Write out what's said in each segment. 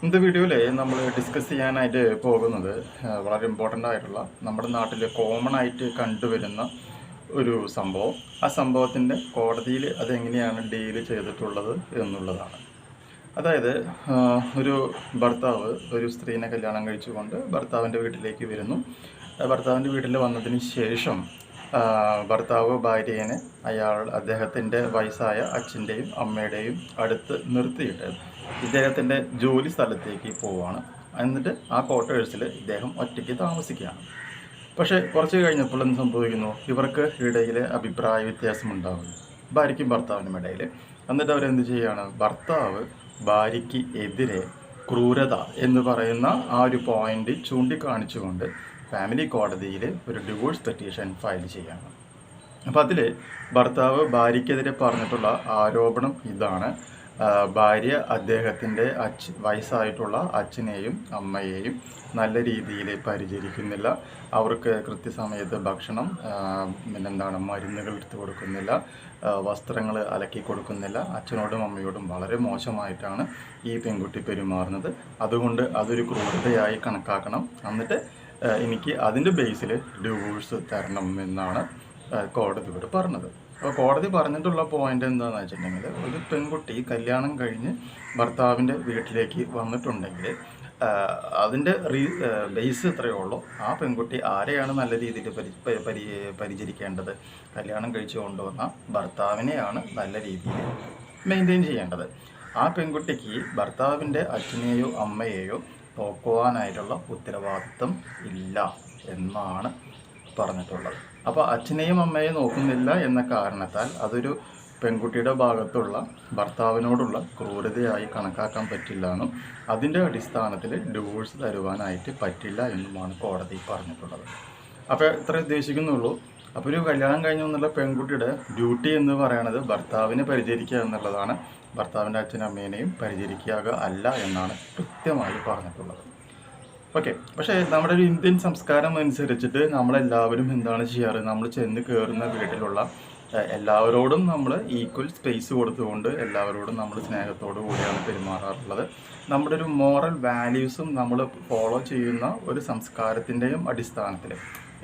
ഇന്നത്തെ വീഡിയോയിൽ നമ്മൾ ഡിസ്കസ് ചെയ്യാനായിട്ട് പോകുന്നത് വളരെ ഇമ്പോർട്ടന്റ് ആയിട്ടുള്ള നമ്മുടെ നാട്ടിൽ കോമൺ ആയിട്ട് കണ്ടുവരുന്ന ഒരു സംഭവം. ആ സംഭവത്തിന്റെ കോടതിയിൽ അതെങ്ങനെയാണ് ഡീൽ ചെയ്തിട്ടുള്ളത് എന്നുള്ളതാണ്. അതായത് ഒരു ഭർത്താവ് ഒരു സ്ത്രീനെ കല്യാണം കഴിച്ചുകൊണ്ട് ഭർത്താവിന്റെ വീട്ടിലേക്ക് വരുന്നു. ഭർത്താവിന്റെ വീട്ടിൽ വന്നതിന് ശേഷം ഭർത്താവ് ഭാര്യനെ അയാൾ അദ്ദേഹത്തിന്റെ വയസ്സായ അച്ഛന്റെയും അമ്മയുടെയും അടുത്ത് നിർത്തിയിട്ട് ഇദ്ദേഹത്തിന്റെ ജോലി സ്ഥലത്തേക്ക് പോവുകയാണ് എന്നിട്ട് ആ ക്വാർട്ടേഴ്സിൽ ഇദ്ദേഹം ഒറ്റയ്ക്ക് താമസിക്കുകയാണ്. പക്ഷേ കുറച്ച് കഴിഞ്ഞപ്പോൾ എന്ത് സംഭവിക്കുന്നു? ഇവർക്ക് ഇടയിൽ അഭിപ്രായ വ്യത്യാസം ഉണ്ടാകുന്നു ഭാര്യയ്ക്കും ഭർത്താവിനും ഇടയിൽ എന്നിട്ട് അവരെന്ത് ചെയ്യുകയാണ് ഭർത്താവ് ഭാര്യയ്ക്ക് എതിരെ ക്രൂരത എന്ന് പറയുന്ന ആ ഒരു പോയിന്റ് ചൂണ്ടിക്കാണിച്ചുകൊണ്ട് ഫാമിലി കോടതിയിൽ ഒരു ഡിവോഴ്സ് പെറ്റീഷൻ ഫയൽ ചെയ്യാണ് അപ്പോൾ അതിൽ ഭർത്താവ് ഭാര്യയ്ക്കെതിരെ പറഞ്ഞിട്ടുള്ള ആരോപണം ഇതാണ്. ഭാര്യ അദ്ദേഹത്തിന്റെ അച്ഛ വയസ്സായിട്ടുള്ള അച്ഛനെയും അമ്മയെയും നല്ല രീതിയിൽ പരിചരിക്കുന്നില്ല. അവർക്ക് കൃത്യസമയത്ത് ഭക്ഷണം പിന്നെന്താണ് മരുന്നുകൾ എടുത്തു കൊടുക്കുന്നില്ല. വസ്ത്രങ്ങൾ അലക്കി കൊടുക്കുന്നില്ല. അച്ഛനോടും അമ്മയോടും വളരെ മോശമായിട്ടാണ് ഈ പെൺകുട്ടി പെരുമാറുന്നത്. അതുകൊണ്ട് അതൊരു ക്രൂരതയായി കണക്കാക്കണം. എന്നിട്ട് എനിക്ക് അതിന്റെ ബേസിൽ ഡിവോഴ്സ് തരണം എന്നാണ് കോടതി കോടതിയോട് പറഞ്ഞത്. അപ്പോൾ കോടതി പറഞ്ഞിട്ടുള്ള പോയിന്റ് എന്താണെന്ന് വെച്ചിട്ടുണ്ടെങ്കിൽ ഒരു പെൺകുട്ടി കല്യാണം കഴിഞ്ഞ് ഭർത്താവിന്റെ വീട്ടിലേക്ക് വന്നിട്ടുണ്ടെങ്കിൽ അതിന്റെ റീ ബേസ് ഇത്രയേ ഉള്ളൂ. ആ പെൺകുട്ടി ആരെയാണ് നല്ല രീതിയിൽ പരി- പരി പരിചരിക്കേണ്ടത്? കല്യാണം കഴിച്ചു കൊണ്ടുവന്ന ഭർത്താവിനെയാണ് നല്ല രീതിയിൽ മെയിന്റെയിൻ ചെയ്യേണ്ടത്. ആ പെൺകുട്ടിക്ക് ഭർത്താവിന്റെ അച്ഛനെയോ അമ്മയെയോ നോക്കുവാനായിട്ടുള്ള ഉത്തരവാദിത്വം ഇല്ല എന്നാണ് പറഞ്ഞിട്ടുള്ളത്. അപ്പോൾ അച്ഛനെയും അമ്മയെയും നോക്കുന്നില്ല എന്ന കാരണത്താൽ അതൊരു പെൺകുട്ടിയുടെ ഭാഗത്തുള്ള ഭർത്താവിനോടുള്ള ക്രൂരതയായി കണക്കാക്കാൻ പറ്റില്ല എന്നും അതിന്റെ അടിസ്ഥാനത്തിൽ ഡിവോഴ്സ് തരുവാനായിട്ട് പറ്റില്ല എന്നുമാണ് കോടതി പറഞ്ഞിട്ടുള്ളത്. അപ്പോൾ ഇത്ര ഉദ്ദേശിക്കുന്നുള്ളൂ. അപ്പോൾ ഒരു കല്യാണം കഴിഞ്ഞു എന്നുള്ള പെൺകുട്ടിയുടെ ഡ്യൂട്ടി എന്ന് പറയുന്നത് ഭർത്താവിനെ പരിചരിക്കുക എന്നുള്ളതാണ്. ഭർത്താവിന്റെ അച്ഛനും അമ്മേനെയും പരിചരിക്കുക അല്ല എന്നാണ് കൃത്യമായി പറഞ്ഞിട്ടുള്ളത്. ഓക്കെ പക്ഷേ നമ്മുടെ ഒരു ഇന്ത്യൻ സംസ്കാരം അനുസരിച്ചിട്ട് നമ്മളെല്ലാവരും എന്താണ് ചെയ്യാറ്? നമ്മൾ ചെന്ന് കയറുന്ന വീട്ടിലുള്ള എല്ലാവരോടും നമ്മൾ ഈക്വൽ സ്പേസ് കൊടുത്തുകൊണ്ട് എല്ലാവരോടും നമ്മൾ സ്നേഹത്തോടു കൂടിയാണ് പെരുമാറാറുള്ളത്. നമ്മുടെ ഒരു മോറൽ വാല്യൂസും നമ്മൾ ഫോളോ ചെയ്യുന്ന ഒരു സംസ്കാരത്തിന്റെയും അടിസ്ഥാനത്തിൽ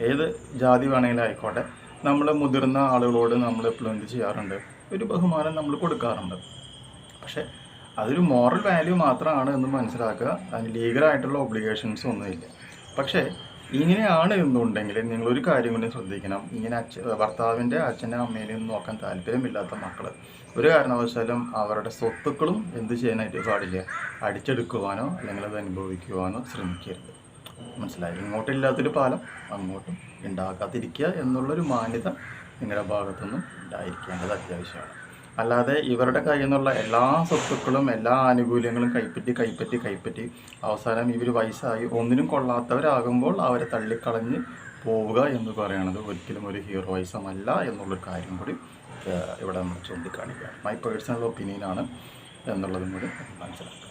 ഏത് ജാതി വേണമെങ്കിലും ആയിക്കോട്ടെ. നമ്മൾ മുതിർന്ന ആളുകളോട് നമ്മൾ എപ്പോഴും എന്ത് ചെയ്യാറുണ്ട്? ഒരു ബഹുമാനം നമ്മൾ കൊടുക്കാറുണ്ട്. പക്ഷേ അതൊരു മോറൽ വാല്യൂ മാത്രമാണ് എന്ന് മനസ്സിലാക്കുക. അതിന് ലീഗലായിട്ടുള്ള ഒബ്ലിഗേഷൻസ് ഒന്നുമില്ല പക്ഷേ ഇങ്ങനെയാണ് എന്നുണ്ടെങ്കിൽ നിങ്ങളൊരു കാര്യം കൂടി ശ്രദ്ധിക്കണം. ഇങ്ങനെ അച്ഛ ഭർത്താവിന്റെ അച്ഛന്റെ അമ്മേനെയും നോക്കാൻ താല്പര്യമില്ലാത്ത മക്കൾ ഒരു കാരണവശാലും അവരുടെ സ്വത്തുക്കളും എന്ത് ചെയ്യാനായിട്ട് പാടില്ല. അടിച്ചെടുക്കുവാനോ അല്ലെങ്കിൽ അത് അനുഭവിക്കുവാനോ ശ്രമിക്കരുത്. മനസ്സിലായി. ഇങ്ങോട്ടില്ലാത്തൊരു പാലം അങ്ങോട്ടും ഉണ്ടാക്കാതിരിക്കുക എന്നുള്ളൊരു മാന്യത നിങ്ങളുടെ ഭാഗത്തുനിന്നും ഉണ്ടായിരിക്കേണ്ടത് അത്യാവശ്യമാണ്. അല്ലാതെ ഇവരുടെ കയ്യിൽ നിന്നുള്ള എല്ലാ സ്വത്തുക്കളും എല്ലാ ആനുകൂല്യങ്ങളും കൈപ്പറ്റി കൈപ്പറ്റി കൈപ്പറ്റി അവസാനം ഇവർ വയസ്സായി ഒന്നിനും കൊള്ളാത്തവരാകുമ്പോൾ അവരെ തള്ളിക്കളഞ്ഞ് പോവുക എന്ന് പറയുന്നത് ഒരിക്കലും ഒരു ഹീറോയിസം അല്ല എന്നുള്ളൊരു കാര്യം കൂടി ഇവിടെ നമ്മൾ ചൂണ്ടിക്കാണിക്കുക മൈ പേഴ്സണൽ ഒപ്പീനിയനാണ് എന്നുള്ളതും കൂടി മനസ്സിലാക്കുക.